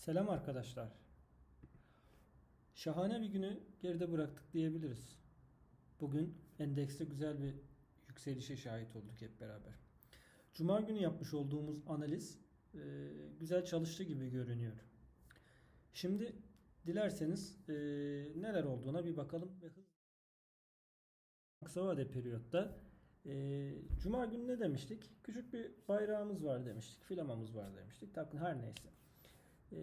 Selam arkadaşlar. Şahane bir günü geride bıraktık diyebiliriz. Bugün endekste güzel bir yükselişe şahit olduk hep beraber. Cuma günü yapmış olduğumuz analiz e, güzel çalıştı gibi görünüyor. Şimdi dilerseniz e, neler olduğuna bir bakalım ve hızlı kısa vade periyotta e, Cuma günü ne demiştik? Küçük bir bayrağımız var demiştik. Filamamız var demiştik. Takın her neyse. Ee,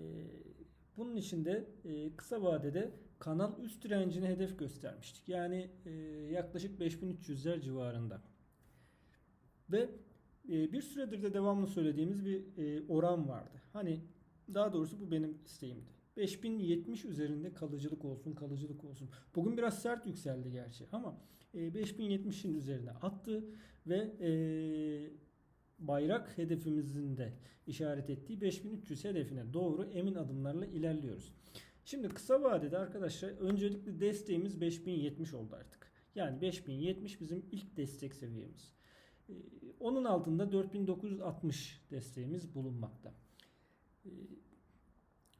bunun içinde e, kısa vadede kanal üst direncini hedef göstermiştik. Yani e, yaklaşık 5300'ler civarında. Ve e, bir süredir de devamlı söylediğimiz bir oran vardı. Hani daha doğrusu bu benim isteğimdi. 5070 üzerinde kalıcılık olsun, kalıcılık olsun. Bugün biraz sert yükseldi gerçi ama e, 5070'in üzerine attı ve bayrak hedefimizin de işaret ettiği 5300 hedefine doğru emin adımlarla ilerliyoruz. Şimdi kısa vadede arkadaşlar öncelikli desteğimiz 5070 oldu artık. Yani 5070 bizim ilk destek seviyemiz. Ee, Onun altında 4960 desteğimiz bulunmakta. Ee,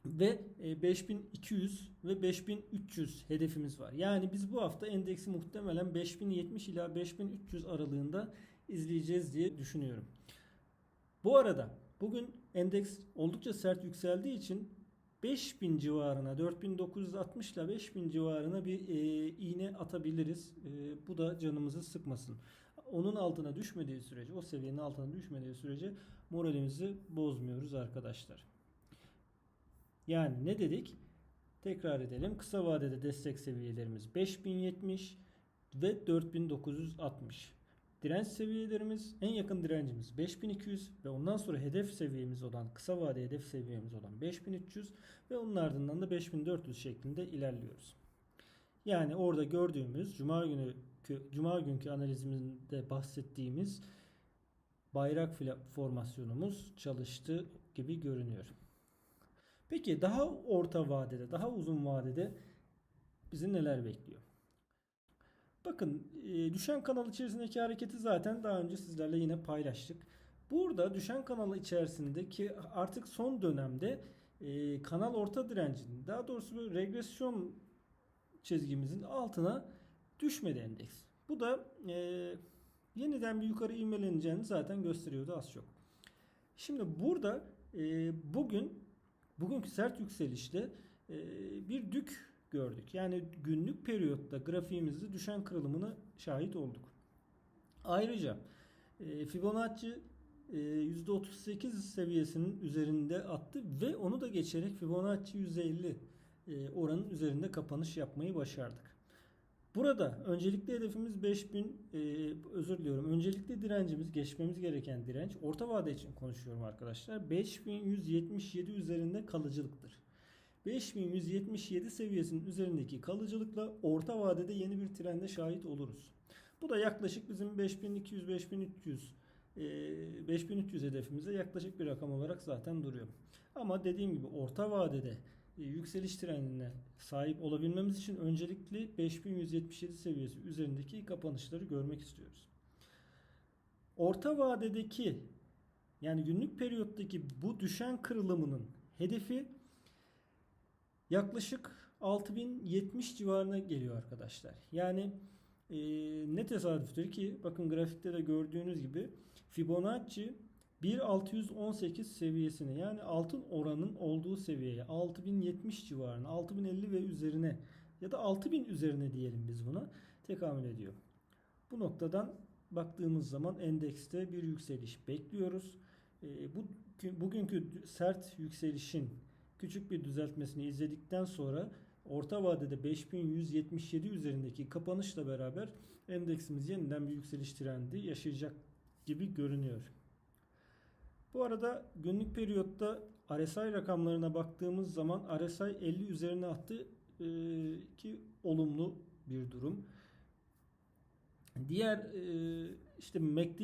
Ve e, 5200 ve 5300 hedefimiz var. Yani biz bu hafta endeksi muhtemelen 5070 ila 5300 aralığında izleyeceğiz diye düşünüyorum. Bu arada bugün endeks oldukça sert yükseldiği için 5000 civarına 4960 ile 5000 civarına bir e, iğne atabiliriz. E, bu da canımızı sıkmasın. Onun altına düşmediği sürece, o seviyenin altına düşmediği sürece moralimizi bozmuyoruz arkadaşlar. Yani ne dedik? Tekrar edelim. Kısa vadede destek seviyelerimiz 5070 ve 4960. Direnç seviyelerimiz en yakın direncimiz 5200 ve ondan sonra hedef seviyemiz olan kısa vade hedef seviyemiz olan 5300 ve onun ardından da 5400 şeklinde ilerliyoruz. Yani orada gördüğümüz cuma günü cuma günkü analizimizde bahsettiğimiz bayrak formasyonumuz çalıştı gibi görünüyor. Peki daha orta vadede, daha uzun vadede bizi neler bekliyor? Bakın e, düşen kanal içerisindeki hareketi zaten daha önce sizlerle yine paylaştık. Burada düşen kanal içerisindeki artık son dönemde e, kanal orta direncinin daha doğrusu bir regresyon çizgimizin altına düşmedi endeks. Bu da e, yeniden bir yukarı ivmeleneceğini zaten gösteriyordu az çok. Şimdi burada bugün bugünkü sert yükselişte bir dük gördük. Yani günlük periyotta grafiğimizde düşen kırılımına şahit olduk. Ayrıca e, Fibonacci e, %38 seviyesinin üzerinde attı ve onu da geçerek Fibonacci %50 e, oranın üzerinde kapanış yapmayı başardık. Burada öncelikli hedefimiz 5000 e, özür diliyorum. Öncelikli direncimiz geçmemiz gereken direnç orta vade için konuşuyorum arkadaşlar. 5177 üzerinde kalıcılıktır. 5177 seviyesinin üzerindeki kalıcılıkla orta vadede yeni bir trende şahit oluruz. Bu da yaklaşık bizim 5200 5300 5300 hedefimize yaklaşık bir rakam olarak zaten duruyor. Ama dediğim gibi orta vadede e, yükseliş trendine sahip olabilmemiz için öncelikli 5177 seviyesi üzerindeki kapanışları görmek istiyoruz. Orta vadedeki yani günlük periyottaki bu düşen kırılımının hedefi yaklaşık 6070 civarına geliyor arkadaşlar. Yani e, ne tesadüftür ki bakın grafikte de gördüğünüz gibi Fibonacci 1618 seviyesine yani altın oranın olduğu seviyeye 6070 civarına 6050 ve üzerine ya da 6000 üzerine diyelim biz buna tekamül ediyor. Bu noktadan baktığımız zaman endekste bir yükseliş bekliyoruz. E, bu bugünkü sert yükselişin küçük bir düzeltmesini izledikten sonra orta vadede 5177 üzerindeki kapanışla beraber endeksimiz yeniden bir yükseliş trendi yaşayacak gibi görünüyor. Bu arada günlük periyotta RSI rakamlarına baktığımız zaman RSI 50 üzerine attı ee, ki olumlu bir durum. Diğer e, işte MACD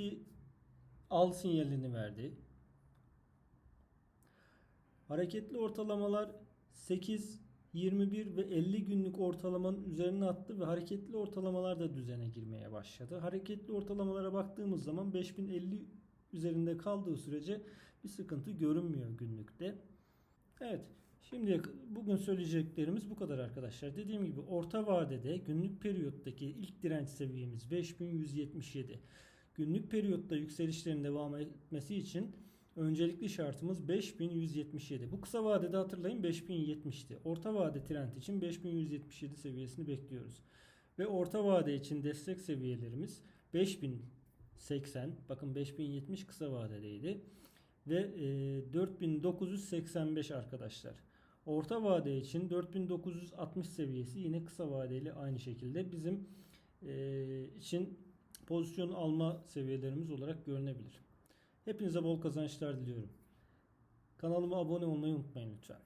al sinyalini verdi. Hareketli ortalamalar 8, 21 ve 50 günlük ortalamanın üzerine attı ve hareketli ortalamalar da düzene girmeye başladı. Hareketli ortalamalara baktığımız zaman 5050 üzerinde kaldığı sürece bir sıkıntı görünmüyor günlükte. Evet Şimdi bugün söyleyeceklerimiz bu kadar arkadaşlar. Dediğim gibi orta vadede günlük periyottaki ilk direnç seviyemiz 5177. Günlük periyotta yükselişlerin devam etmesi için öncelikli şartımız 5177. Bu kısa vadede hatırlayın 5070'ti. Orta vade trend için 5177 seviyesini bekliyoruz. Ve orta vade için destek seviyelerimiz 5080. Bakın 5070 kısa vadedeydi. Ve e, 4985 arkadaşlar. Orta vade için 4960 seviyesi yine kısa vadeli aynı şekilde bizim e, için pozisyon alma seviyelerimiz olarak görünebilir. Hepinize bol kazançlar diliyorum. Kanalıma abone olmayı unutmayın lütfen.